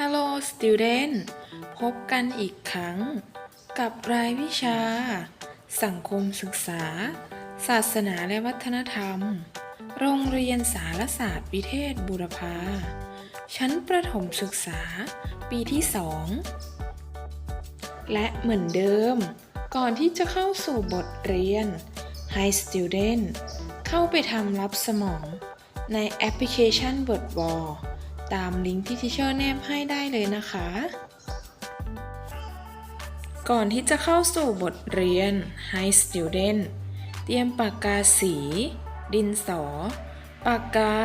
Hello student พบกันอีกครั้ง กับรายวิชา สังคมศึกษา ศาสนาและวัฒนธรรม โรงเรียนสารศาสตร์วิเทศบุรพา ชั้นประถมศึกษา ปีที่สองและเหมือนเดิม ก่อนที่จะเข้าสู่บทเรียน Hi Student เข้าไปทำรับสมองในแอปพลิเคชัน WordWall ตามลิงก์ที่ทิเชอร์แนบให้ได้เลยนะคะ ก่อนที่จะเข้าสู่บทเรียน Hi Student เตรียมปากกาสี ดินสอ ปากกา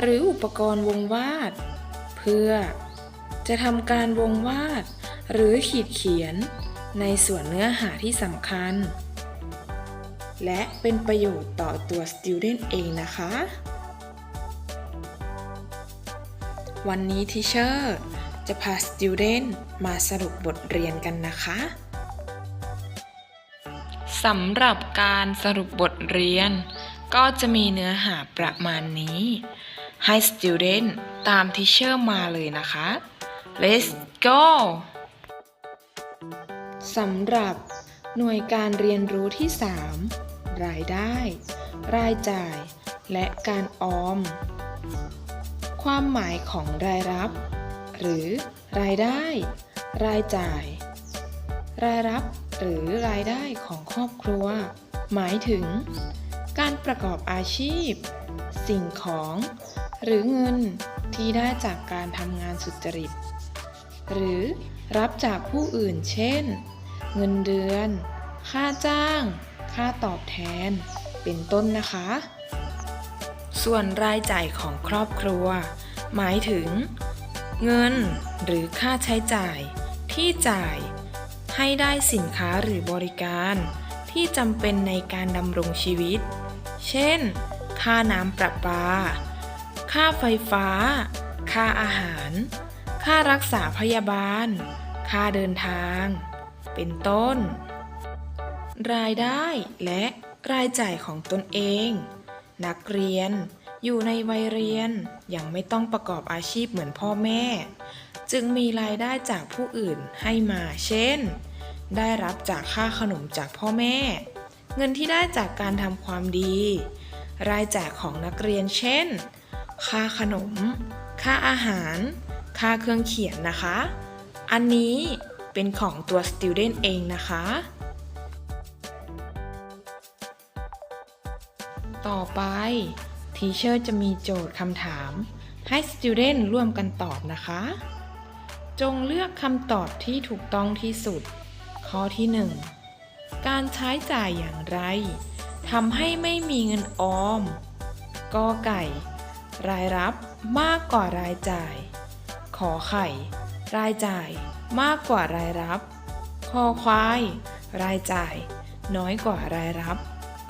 หรืออุปกรณ์วงวาด เพื่อ จะทำการวงวาด หรือขีดเขียน ในส่วนเนื้อหาที่สำคัญ และเป็นประโยชน์ต่อตัว student เองนะคะ วันนี้ทิเชอร์จะพา student มาสรุปบทเรียนกันนะคะสำหรับการสรุปบทเรียน ก็จะมีเนื้อหาประมาณนี้ ให้ student ตามทิเชอร์มาเลยนะคะ let's go สำหรับหน่วยการเรียนรู้ที่ 3 รายได้ รายจ่าย และการออม ความหมายของรายรับ หรือ รายได้ รายจ่าย รายรับหรือรายได้ของครอบครัว หมายถึง การประกอบอาชีพ สิ่งของ หรือเงินที่ได้จากการทำงานสุจริต หรือรับจากผู้อื่นเช่น เงินเดือน ค่าจ้าง ค่าตอบแทน เป็นต้นนะคะ ส่วนรายจ่ายของครอบครัว หมายถึง เงินหรือค่าใช้จ่าย ที่จ่าย ให้ได้สินค้าหรือบริการ ที่จำเป็นในการดำรงชีวิต เช่น ค่าน้ำประปา ค่าไฟฟ้า ค่าอาหาร ค่ารักษาพยาบาล ค่าเดินทาง เป็นต้น รายได้และรายจ่ายของตนเอง นักเรียน อยู่ในวัยเรียนยังไม่ต้องประกอบอาชีพเหมือนพ่อแม่ จึงมีรายได้จากผู้อื่นให้มา เช่น ได้รับจากค่าขนมจากพ่อแม่ เงินที่ได้จากการทำความดี รายจ่ายของนักเรียนเช่น ค่าขนม ค่าอาหาร ค่าเครื่องเขียนนะคะ อันนี้เป็นของตัว student เองนะคะ ต่อไปทีเชอร์จะมีโจทย์คำถาม ให้ student ร่วมกันตอบนะคะ จงเลือกคำตอบที่ถูกต้องที่สุด ข้อที่ 1 การใช้จ่ายอย่างไรทำให้ไม่มีเงินออมกอไก่ รายรับมากกว่ารายจ่าย ขอไข่ รายจ่ายมากกว่ารายรับ คอควาย รายจ่าย น้อยกว่ารายรับ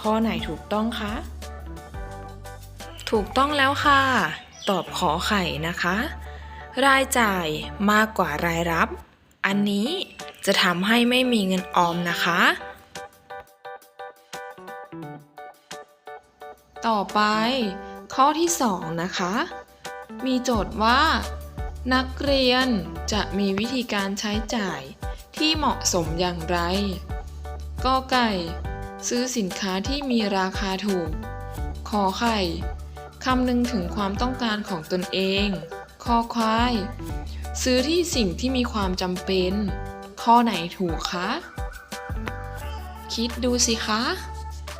ข้อไหนถูกต้องคะ ถูกต้องแล้วค่ะ ตอบขอไข่นะคะ รายจ่ายมากกว่ารายรับ อันนี้จะทำให้ไม่มีเงินออมนะคะ ต่อไปข้อที่2นะคะ มีโจทย์ว่า นักเรียนจะมีวิธีการใช้จ่ายที่เหมาะสมอย่างไรกอไก่ ซื้อสินค้าที่มีราคาถูก ขอไข่ คำนึงถึงความต้องการของตนเอง คอควาย ซื้อที่สิ่งที่มีความจำเป็น ข้อไหนถูกคะ คิดดูสิคะ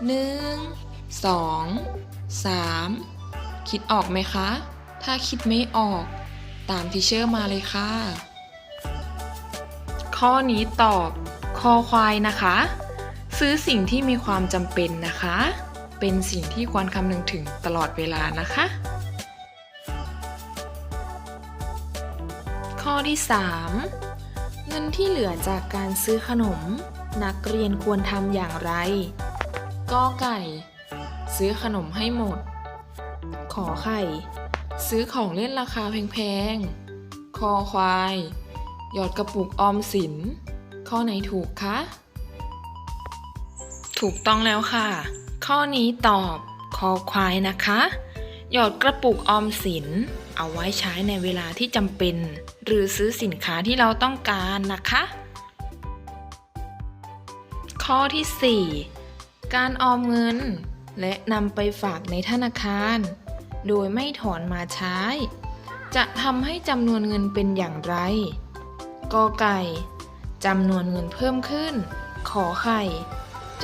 1 2 3 คิดออกไหมคะ ถ้าคิดไม่ออก ตามทิเชอร์มาเลยค่ะ ข้อนี้ตอบ คอควายนะคะ ซื้อสิ่งที่มีความจำเป็นนะคะ เป็นสิ่งที่ควรคำนึงถึงตลอดเวลานะคะ ข้อที่ 3 เงินที่เหลือจากการซื้อขนม นักเรียนควรทำอย่างไรกอไก่ ซื้อขนมให้หมด ขอไข่ ซื้อของเล่นราคาแพงๆ คอควาย หยอดกระปุกออมสิน ข้อไหนถูกคะ ถูกต้องแล้วค่ะ ข้อนี้ตอบคอควายนะคะ หยอดกระปุกออมสิน เอาไว้ใช้ในเวลาที่จำเป็น หรือซื้อสินค้าที่เราต้องการนะคะ ข้อที่ 4 การออมเงิน และนำไปฝากในธนาคาร โดยไม่ถอนมาใช้ จะทำให้จำนวนเงินเป็นอย่างไรกอไก่จำนวนเงินเพิ่มขึ้น ขอไข่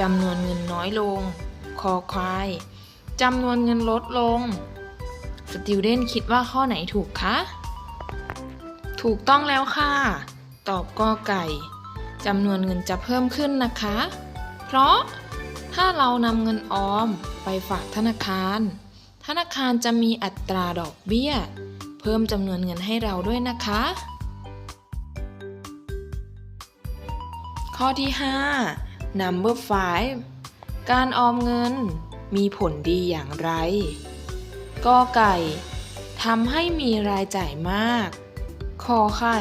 จำนวนเงินน้อยลง อควายจำนวนเงินลดลงสติวเดนคิดว่าข้อไหนถูกคะ ถูกต้องแล้วค่ะ ตอบกอไก่จำนวนเงินจะเพิ่มขึ้นนะคะ เพราะถ้าเรานำเงินออมไปฝากธนาคาร ธนาคารจะมีอัตราดอกเบี้ย เพิ่มจำนวนเงินให้เราด้วยนะคะ ข้อที่ 5 number 5 การออมเงินมีผลดีอย่างไรกอไก่ทำให้มีรายจ่ายมาก คอไข่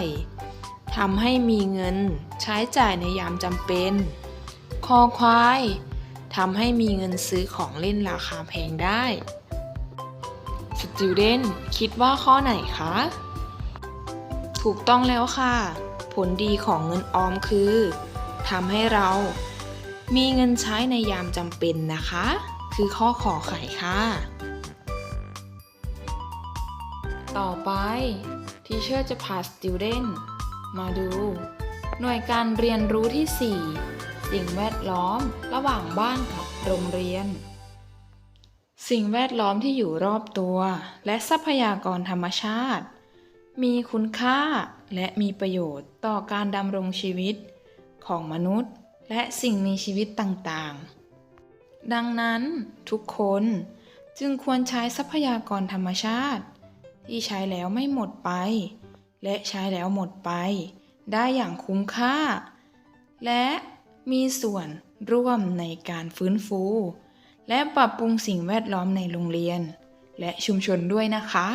ทำให้มีเงินใช้จ่ายในยามจำเป็น คอควายทำให้มีเงินซื้อของเล่นราคาแพงได้ Student คิดว่าข้อไหนคะ ถูกต้องแล้วค่ะ ผลดีของเงินออมคือทำให้เรา มีเงินใช้ในยามจำเป็นนะคะ คือข้อขอไข่ค่ะ ต่อไปทีเชอร์จะพา student มาดู หน่วยการเรียนรู้ที่ 4 สิ่งแวดล้อมระหว่างบ้านกับโรงเรียน สิ่งแวดล้อมที่อยู่รอบตัว และทรัพยากรธรรมชาติ มีคุณค่าและมีประโยชน์ต่อการดำรงชีวิตของมนุษย์ และสิ่งมีชีวิตต่างๆ ดังนั้นทุกคนจึงควรใช้ทรัพยากรธรรมชาติ ที่ใช้แล้วไม่หมดไป และใช้แล้วหมดไป ได้อย่างคุ้มค่า และมีส่วนร่วมในการฟื้นฟู และปรับปรุงสิ่งแวดล้อมในโรงเรียน และชุมชนด้วยนะคะ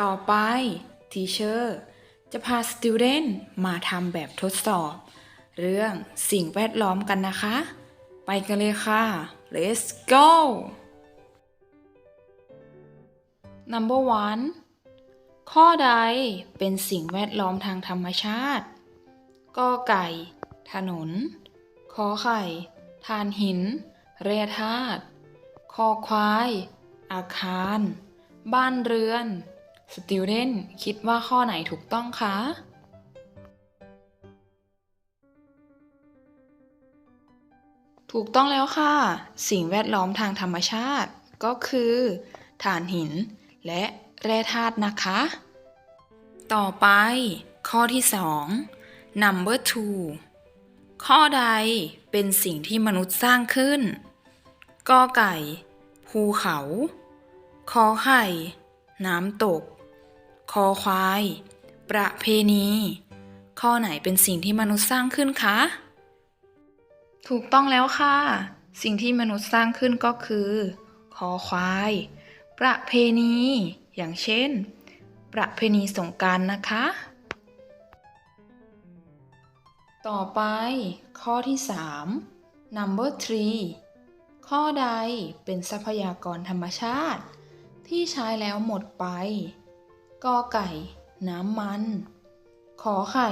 ต่อไป Teacher จะพา Student มาทำแบบทดสอบ เรื่องสิ่งแวดล้อมกันนะคะ ไปกันเลยค่ะ let's go number one ข้อใดเป็นสิ่งแวดล้อมทางธรรมชาติกอไก่ ถนนขอไข่ทานหิน เรธาตุคอควาย อาคาร บ้านเรือน สติวเดนคิดว่าข้อไหนถูกต้องคะ ถูกต้องแล้วค่ะ สิ่งแวดล้อมทางธรรมชาติ ก็คือถ่านหิน และแร่ธาตุนะคะ ต่อไป ข้อที่ 2 number two ข้อใดเป็นสิ่งที่มนุษย์สร้างขึ้นกอไก่ ภูเขา คอไข่ น้ำตก คอควาย ประเพณี ข้อไหนเป็นสิ่งที่มนุษย์สร้างขึ้นคะ ถูกต้องแล้วค่ะ สิ่งที่มนุษย์สร้างขึ้นก็คือ คอควาย ประเพณี อย่างเช่น ประเพณีสงกรารนะคะ ต่อไป ข้อที่ 3 number three ข้อใดเป็นทรัพยากรธรรมชาติ ที่ใช้แล้วหมดไป กอไก่ น้ำมัน ขอไข่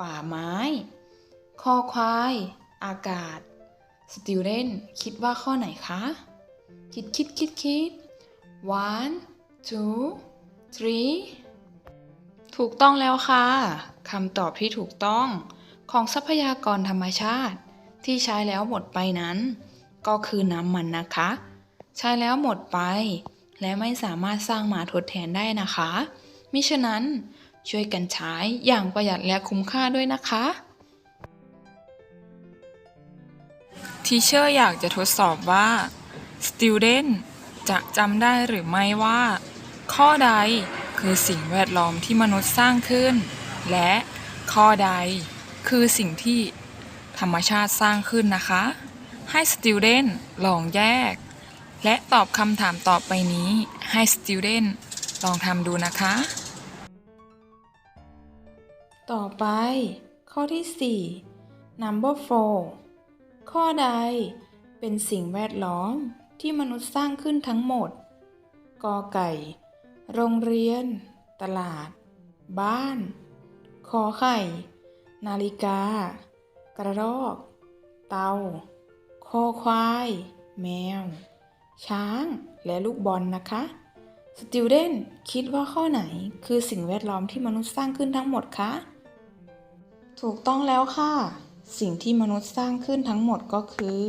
ป่าไม้ คอควาย อากาศ Student คิดว่าข้อไหนคะ คิดคิดคิดคิด one two three ถูกต้องแล้วค่ะคำตอบที่ถูกต้องของทรัพยากรธรรมชาติ ที่ใช้แล้วหมดไปนั้น ก็คือน้ำมันนะคะ ใช้แล้วหมดไป และไม่สามารถสร้างมาทดแทนได้นะคะ มิฉะนั้นช่วยกันใช้อย่างประหยัดและคุ้มค่าด้วยนะคะ ทีเชอร์อยากจะทดสอบว่า Student จะจำได้หรือไม่ว่า ข้อใดคือสิ่งแวดล้อมที่มนุษย์สร้างขึ้น และข้อใดคือสิ่งที่ธรรมชาติสร้างขึ้นนะคะ ให้ Student ลองแยก และตอบคำถามต่อไปนี้ให้ Student ลองทำดูนะคะ ต่อไป ข้อที่ 4 number 4 ข้อใดเป็นสิ่งแวดล้อมที่มนุษย์สร้างขึ้นทั้งหมด กอไก่ โรงเรียน ตลาด บ้าน ขอไข่ นาฬิกา กระรอก เตา คอควาย แมว ช้างและลูกบอลนะคะสติวเดนคิดว่าข้อไหนคือสิ่งแวดล้อมที่มนุษย์สร้างขึ้นทั้งหมดคะ ถูกต้องแล้วค่ะ สิ่งที่มนุษย์สร้างขึ้นทั้งหมดก็คือ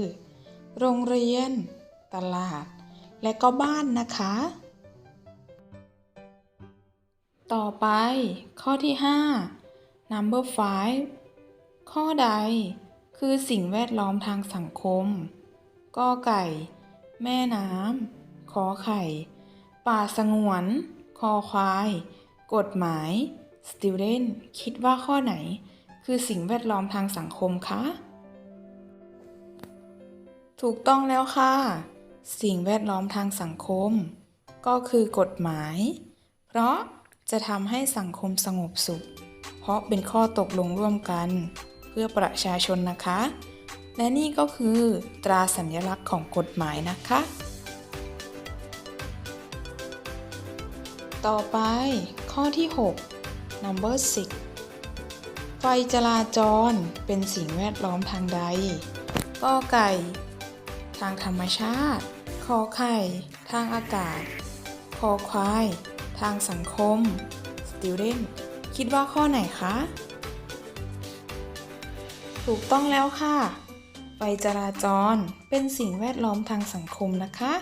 โรงเรียน ตลาด และก็บ้านนะคะ ต่อไป ข้อที่ 5 number 5 ข้อใดคือสิ่งแวดล้อมทางสังคมกอไก่ แม่น้ำขอไข่ ป่าสงวน คอควาย กฎหมาย student คิดว่าข้อไหน คือสิ่งแวดล้อมทางสังคมคะ ถูกต้องแล้วค่ะ สิ่งแวดล้อมทางสังคม ก็คือกฎหมาย เพราะจะทำให้สังคมสงบสุข เพราะเป็นข้อตกลงร่วมกัน เพื่อประชาชนนะคะ และนี่ก็คือตราสัญลักษณ์ของกฎหมายนะคะ ต่อไปข้อที่ 6 number 6 ไฟจราจรเป็นสิ่งแวดล้อมทางใดกอไก่ ทางธรรมชาติขอไข่ ทางอากาศคอควาย ทางสังคม student คิดว่าข้อไหนคะ ถูกต้องแล้วค่ะ ฟจราจร เป็นสิ่งแวดล้อมทางสังคมนะคะ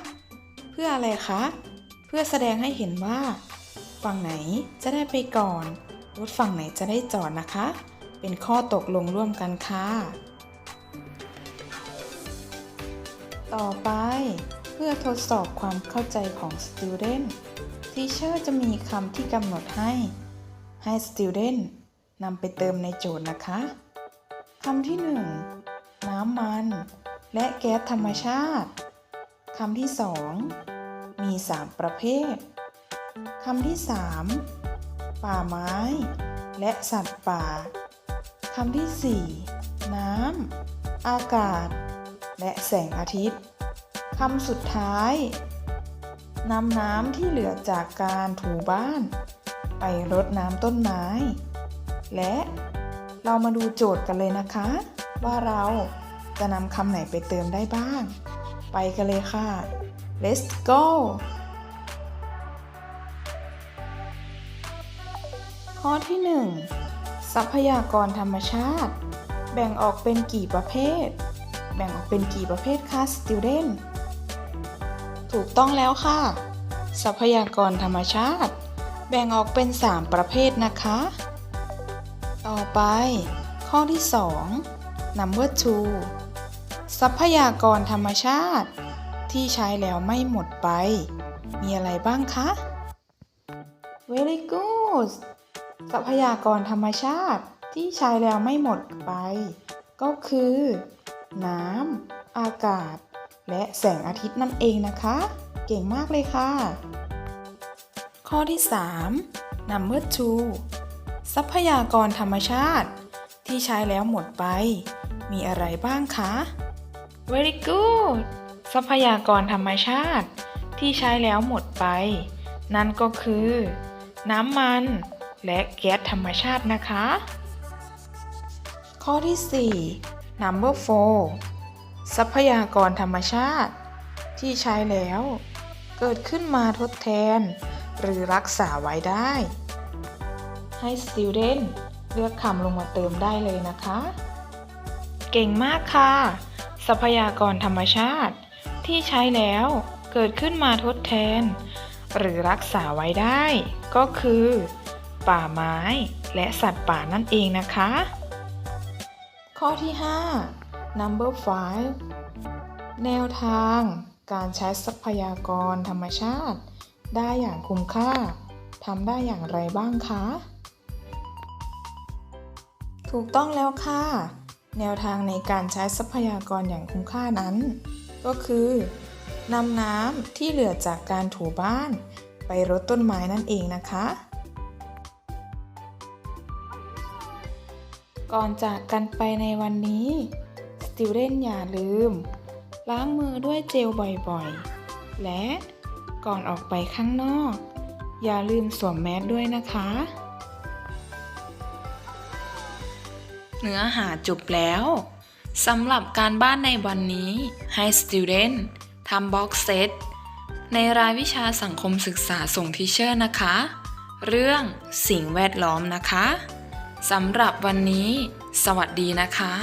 เพื่ออะไรคะ เพื่อแสดงให้เห็นว่า ฝั่งไหนจะได้ไปก่อน รถฝั่งไหนจะได้จอดนะคะ เป็นข้อตกลงร่วมกันค่ะ ต่อไปเพื่อทดสอบความเข้าใจของ student teacher จะมีคำที่กำหนดให้ ให้ student นำไปเติมในโจทย์นะคะคำที่ 1 น้ำมัน และแก๊สธรรมชาติคำที่ 2 มี 3 ประเภทคำที่ 3 ป่าไม้ และสัตว์ป่าคำที่ 4 น้ำ อากาศ และแสงอาทิตย์คำสุดท้ายนำน้ำที่เหลือจากการถูบ้าน ไปรดน้ำต้นไม้ และเรามาดูโจทย์กันเลยนะคะ ว่าเราจะนำคำไหนไปเติมได้บ้าง ไปกันเลยค่ะ let's go ข้อที่ 1 ทรัพยากรธรรมชาติ แบ่งออกเป็นกี่ประเภท แบ่งออกเป็นกี่ประเภทคะ student ถูกต้องแล้วค่ะ ทรัพยากรธรรมชาติ แบ่งออกเป็น 3 ประเภทนะคะ ต่อไป ข้อที่ 2 number 2 ทรัพยากรธรรมชาติ ที่ใช้แล้วไม่หมดไป มีอะไรบ้างคะ very good ทรัพยากรธรรมชาติที่ใช้แล้วไม่หมดไป ก็คือ น้ำ อากาศ และแสงอาทิตย์นั่นเองนะคะ เก่งมากเลยค่ะ ข้อที่ 3 number 2ทรัพยากรธรรมชาติ ที่ใช้แล้วหมดไป มีอะไรบ้างคะ very good ทรัพยากรธรรมชาติ ที่ใช้แล้วหมดไป นั่นก็คือ น้ำมัน และแก๊สธรรมชาตินะคะ ข้อที่ 4 number 4 ทรัพยากรธรรมชาติ ที่ใช้แล้ว เกิดขึ้นมาทดแทน หรือรักษาไว้ได้ ให้ student เลือกคำลงมาเติมได้เลยนะคะ เก่งมากค่ะ ทรัพยากรธรรมชาติ ที่ใช้แล้วเกิดขึ้นมาทดแทน หรือรักษาไว้ได้ ก็คือ ป่าไม้และสัตว์ป่านั่นเองนะคะ ข้อที่ 5 number 5 แนวทางการใช้ทรัพยากรธรรมชาติ ได้อย่างคุ้มค่าทำได้อย่างไรบ้างคะ ถูกต้องแล้วค่ะ แนวทางในการใช้ทรัพยากรอย่างคุ้มค่านั้น ก็คือนำน้ำที่เหลือจากการถูบ้าน ไปรดต้นไม้นั่นเองนะคะ ก่อนจากกันไปในวันนี้ Student อย่าลืม ล้างมือด้วยเจลบ่อยๆ และก่อนออกไปข้างนอก อย่าลืมสวมแมสด้วยนะคะ เนื้อหาจบแล้วสำหรับการบ้านในวันนี้ให้ student ทำ box set ในรายวิชาสังคมศึกษาส่งทิเชอร์นะคะ เรื่องสิ่งแวดล้อมนะคะสำหรับวันนี้ สวัสดีนะคะ